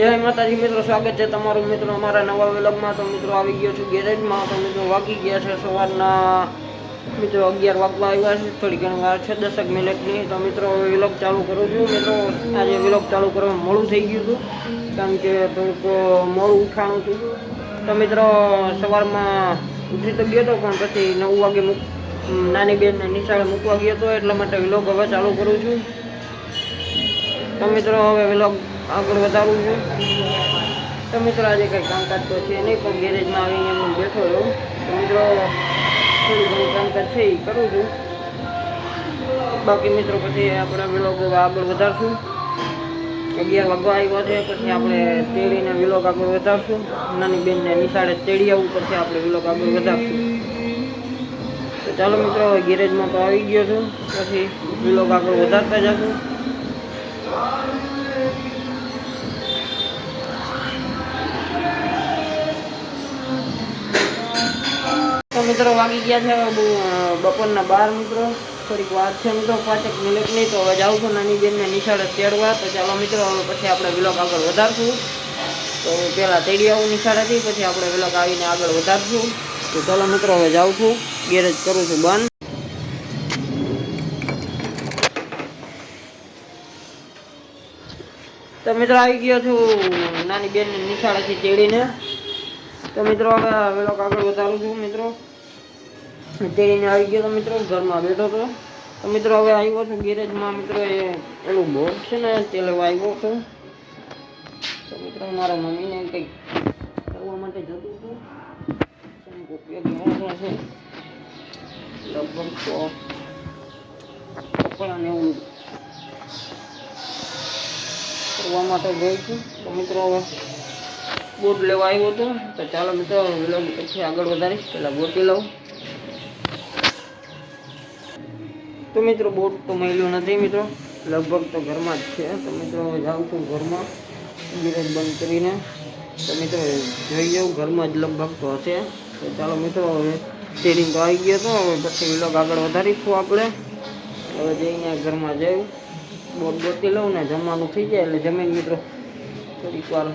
જય માતાજી મિત્રો, સ્વાગત છે તમારું મિત્રો અમારા નવા વિલગમાં. તો મિત્રો આવી ગયો છું ગેરેજમાં. તો મિત્રો વાગી ગયા છે સવારના, મિત્રો અગિયાર વાગવા આવ્યા છે. થોડી ઘણી વાર છે, દસક મિનિટની. તો મિત્રો, વિલોગ ચાલુ કરું છું. મિત્રો, આજે વિલોગ ચાલુ કરવામાં મોડું થઈ ગયું હતું, કારણ કે થોડુંક મોડું ઉઠાણું હતું. તો મિત્રો, સવારમાં ઉઠી તો ગયો હતો પણ પછી નવ વાગે મૂક નાની બેનને નિશાળે મૂકવા ગયો હતો એટલા માટે વિલોગ હવે ચાલુ કરું છું. તો મિત્રો, હવે વિલોગ આગળ વધારું છું. તો મિત્રો, આજે કંઈ કામકાજ તો છે નહીં, પણ ગેરેજમાં આવીને હું બેઠો રહ્યો. તો મિત્રો, થોડું ઘણું કામકાજ છે, એ કરું છું. બાકી મિત્રો, પછી આપણે વિલોગ આગળ વધારશું. અગિયાર વાગવા આવ્યો છે, પછી આપણે તેડીને વિલોગ આગળ વધારશું. નાની બેનને નિશાળે તેડી આવવું પછી આપણે વિલોગ આગળ વધારશું. તો ચાલો મિત્રો હવે ગેરેજમાં તો આવી ગયો છું. પછી વિલોગ આગળ વધારતા જશું. તો મિત્રો વાગી ગયા છે બપોરના બાર મિત્રો. થોડીક વાત છે મિત્રો, પાંચેક મિનિટ નહીં તો હવે જાઉં છું, નાની બેનને નિશાળે તેડવા. તો ચાલો મિત્રો, હવે પછી આપણે વિલોક આગળ વધારશું. તો પહેલાં તેડી આવું નિશાળેથી, પછી આપણે વિલોક આવીને આગળ વધારશું. તો ચાલો મિત્રો, હવે જાઉં છું. ગેરેજ કરું છું બંધ. તો મિત્રો, આવી ગયો છું નાની બેનને નિશાળેથી તેડીને. તો મિત્રો, હવે વેલો આગળ વધારું છું, મિત્રો. તેડીને આવી ગયો તો મિત્રો ઘરમાં બેઠો હતો. તો મિત્રો હવે આવ્યો છું ગેરેજમાં. મિત્રો એ પેલું બોર્ડ છે ને, તે લેવા આવ્યો છું. તો મિત્રો મારા મમ્મીને કંઈક કરવા માટે જતું હતું. છે. લગભગ તો કપડાને એવું કરવા માટે ગઈ છું. તો મિત્રો હવે બોટ લેવા આવ્યો હતો. તો ચાલો મિત્રો પછી આગળ વધારીશ. પહેલાં બોટી લઉં. તો મિત્રો બોટ તો મળ્યું નથી મિત્રો. લગભગ તો ઘરમાં જ છે. તો મિત્રો જાઉં છું ઘરમાં. મિરજ બંધ કરીને. તો મિત્રો જોઈ જાઉં ઘરમાં જ લગભગ તો હશે. તો ચાલો મિત્રો હવે સ્ટેરિંગ તો આવી ગયો હતો હવે પછી વિલોગ આગળ વધારીશું આપણે. હવે જઈને ઘરમાં જઈ બોટ બોટી લઉં ને જમવાનું થઈ જાય એટલે જમીન મિત્રો થોડીક વાર.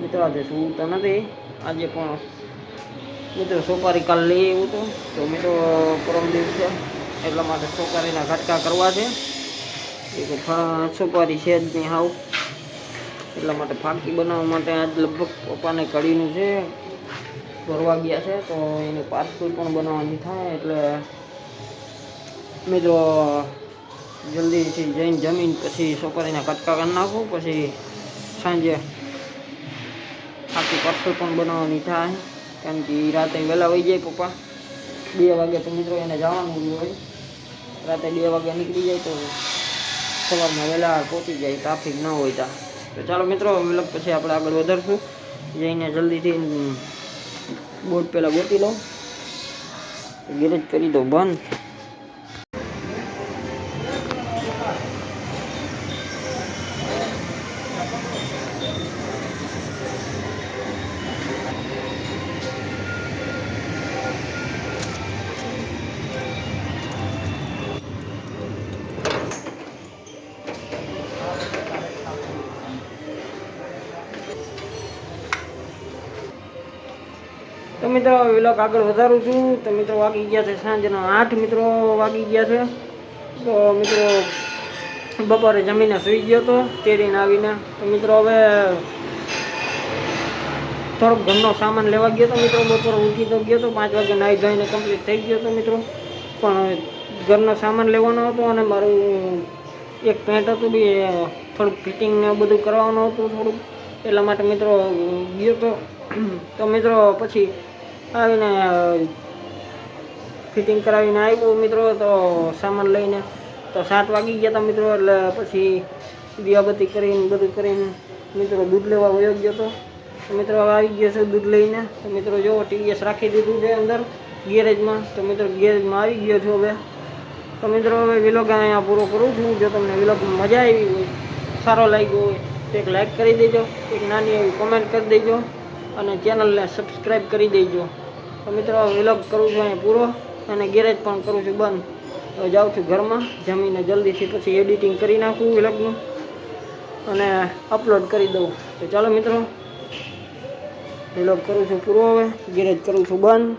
મિત્રો આજે શું તો નથી. આજે પણ મિત્રો, સોપારી કાલ લઈ આવ્યું હતું તો મિત્રો, પરમ દિવસે એટલા માટે સોપારીના ઘટકા કરવા છે. સોપારી છે જ નહીં હાવ. એટલા માટે ફાંકી બનાવવા માટે આજ લગભગ પપ્પાને કઢીનું છે. ભરવા ગયા છે, તો એની પાર્સલ પણ બનાવવાની થાય, એટલે મિત્રો, જલ્દીથી જઈને જમીન પછી સોપારીના કટકા કરી નાખું, પછી સાંજે આખી પાર્સલ પણ બનાવવાની થાય. કારણ કે રાતે વહેલા વહી જાય પપ્પા. બે વાગે તો મિત્રો એને જવાનું હોય. રાતે બે વાગે નીકળી જાય તો સવારમાં વહેલા પહોંચી જાય ટ્રાફિક ન હોય ત્યાં. તો ચાલો મિત્રો, મતલબ પછી આપણે આગળ વધારશું. જઈને જલ્દીથી બોટ પહેલાં ગોતી લઉં. ગેરેજ કરી દો બંધ. મિત્રો વિલોક આગળ વધારું છું. તો મિત્રો, વાગી ગયા છે સાંજના આઠ. મિત્રો, વાગી ગયા છે. તો મિત્રો, બપોરે જમીને સૂઈ ગયો હતો તેડીને આવીને. તો મિત્રો, હવે થોડોક ઘરનો સામાન લેવા ગયો હતો મિત્રો, બપોરે ઉઠી તો ગયો હતો પાંચ વાગે નાહી ધોઈને કમ્પ્લીટ થઈ ગયો હતો મિત્રો. પણ ઘરનો સામાન લેવાનો હતો અને મારું એક પેન્ટ હતું બી, થોડુંક ફિટિંગ ને બધું કરવાનું હતું થોડુંક. એટલા માટે મિત્રો ગયો તો. તો મિત્રો, પછી આવીને ફિટિંગ કરાવીને આવ્યો મિત્રો, તો સામાન લઈને. તો સાત વાગી ગયા હતા મિત્રો, એટલે પછી દિયાબત્તી કરીને, બધું કરીને મિત્રો દૂધ લેવા વયો ગયો હતો તો મિત્રો હવે આવી ગયો છે દૂધ લઈને. તો મિત્રો જો, ટીવીએસ રાખી દીધું છે અંદર, ગેરેજમાં. તો મિત્રો ગેરેજમાં આવી ગયો છું હવે. તો મિત્રો હવે વિલોગ અહીંયા પૂરો કરું છું. જો તમને વિલોગ મજા આવી હોય, સારો લાગ્યો હોય, તો એક લાઇક કરી દેજો. એક નાની એવી કોમેન્ટ કરી દેજો. અને ચેનલને સબસ્ક્રાઈબ કરી દેજો. તો મિત્રો વિલોગ કરું છું અહીંયા પૂરો અને ગેરેજ પણ કરું છું બંધ. તો જાઉં છું ઘરમાં, જમીને જલ્દીથી પછી એડિટિંગ કરી નાખું વિલોગનું અને અપલોડ કરી દઉં. તો ચાલો મિત્રો વિલોગ કરું છું પૂરો હવે ગેરેજ કરું છું બંધ.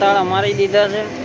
તાળા મારી દીધા છે.